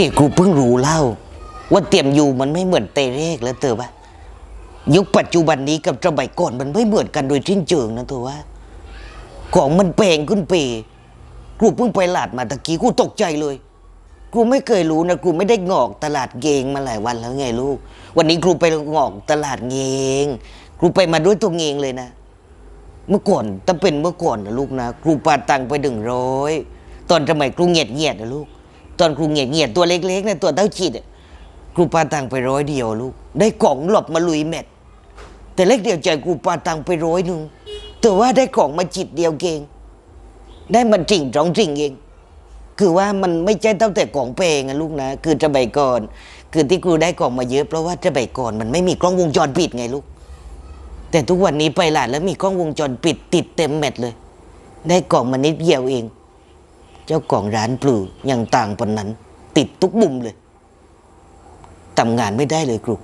เกครูเพิ่งรู้เล่า ว่าเตรียมอยู่มันไม่เหมือนเตเรกแล้วเตอปะยุคปัจจุบันนี้กับสมัยก่อนมันไม่เหมือนกันโดยทิ้นเจิงนะตัวว่า ของมันแพงขึ้นเปครูเพิ่งไปหลาดมาตะกี้ครูตกใจเลยครูไม่เคยรู้นะครูไม่ได้งอกตลาดเกงมาหลายวันแล้วไงลูก วันนี้ครูไปงอกตลาดเงงครูไปมาด้วยตัวเงงเลยนะ เมื่อก่อนถ้าเป็นเมื่อก่อนนะลูกนะครูปาตังไปหนึ่งร้อยตอนสมัยครูเงียดเงียดนะลูก ตอนครูเงียดเงียดๆตัวเล็กๆนะตัวเต้าฉีดอะครูปาตังไปร้อยเดียวลูก ได้กล่องหลบมาลุยแมทแต่เล็กเดียวใจครูปาตังไปร้อยหนึ่งแต่ว่าได้กล่องมาจิตเดียวเกง ได้มันจริงสองจริงเองคือว่ามันไม่ใช่ตั้งแต่กล่องเพลงอะลูกนะ คือจะใบก่อน คือที่ครูได้กล่องมาเยอะเพราะว่าจะใบก่อนมันไม่มีกล้องวงจรปิดไงลูก แต่ทุกวันนี้ไปหลานแล้วมีกล้องวงจรปิดติดเต็มแมทเลย ได้กล่องมานิดเดียวเอง เจ้าของร้านปลูยังต่างปนนั้น ติดทุกบุมเลยทำงานไม่ได้เลยครู